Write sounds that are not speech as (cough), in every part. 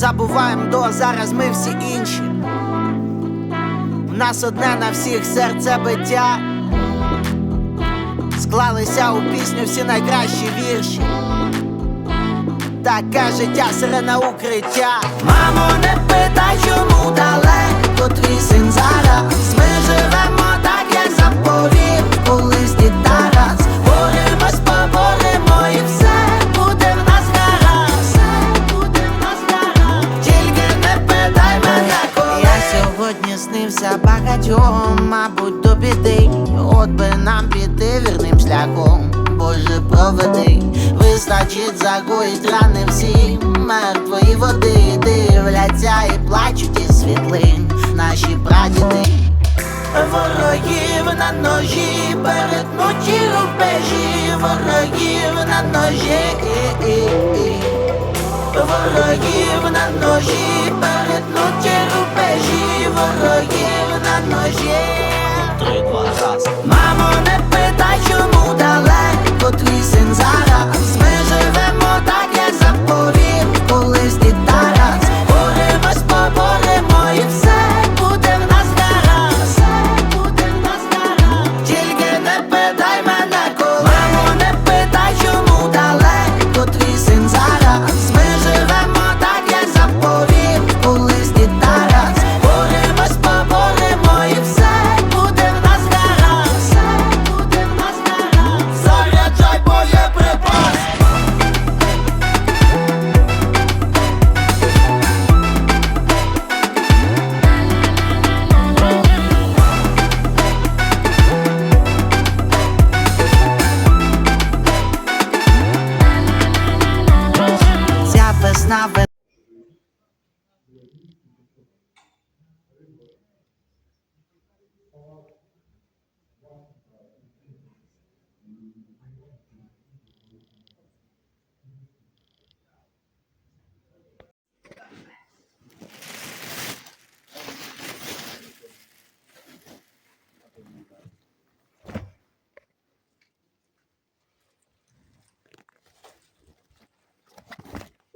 забуваємо до зараз ми всі інші. В нас одне на всіх серце биття. Склалися у пісню всі найкращі вірші. Таке життя сирена укриття. Мамо, не сьогодні багатьом, мабуть, до біди. От би нам піти вірним шляхом. Боже, проведи, вистачить загоїть рани всі мертвої води дивляться і плачуть із світлин наші прадіди. Ворогів на ножі, перетнуті рубежі, ворогів на ножі, ворогів на ножі, перетнуті ворогів на ножі. Три, два, раз. Мамо, не питай, чому далеко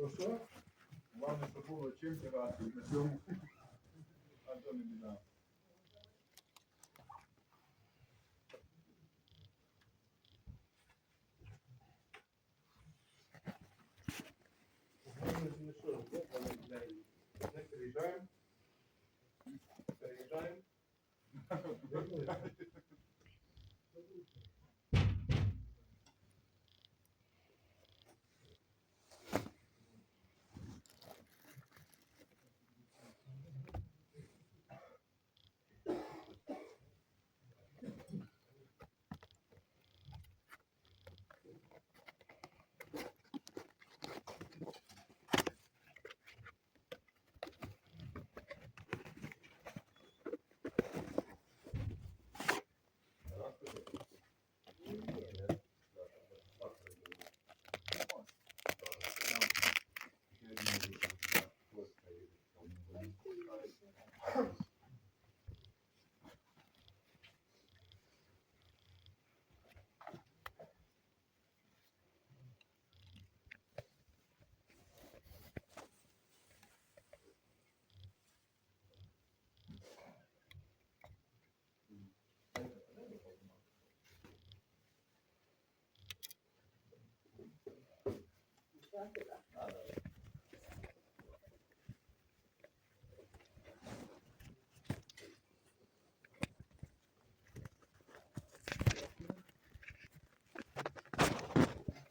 То що? Вам не було чим на цьому. А то не біда. Переїжджаємо. Переїжджаємо. (laughs)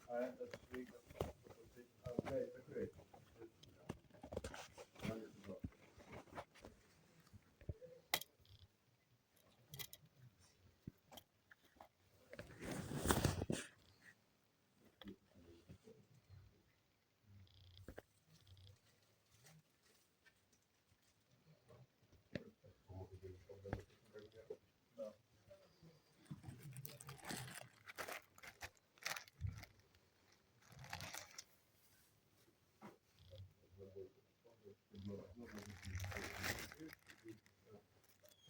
А этот двигатель, а,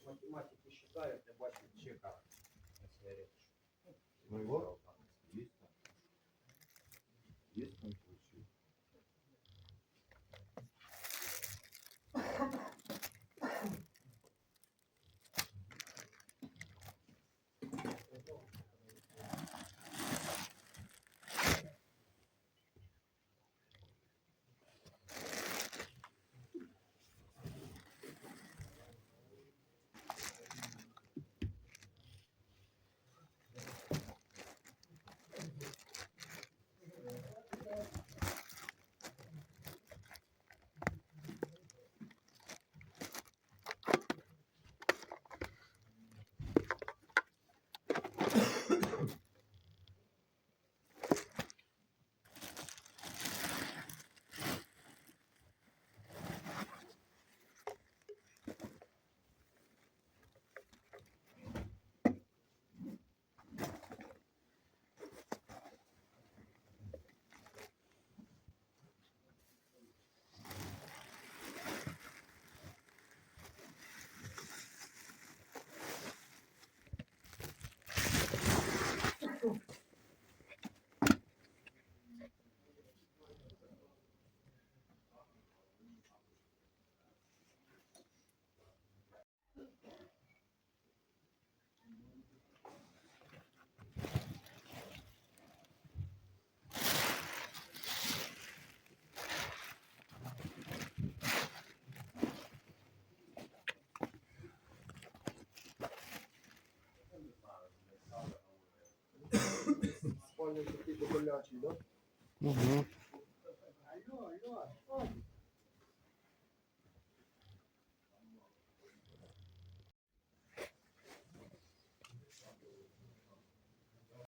Математику считают, я бачу чека. Ну вот. Такий доболячий, да? Угу.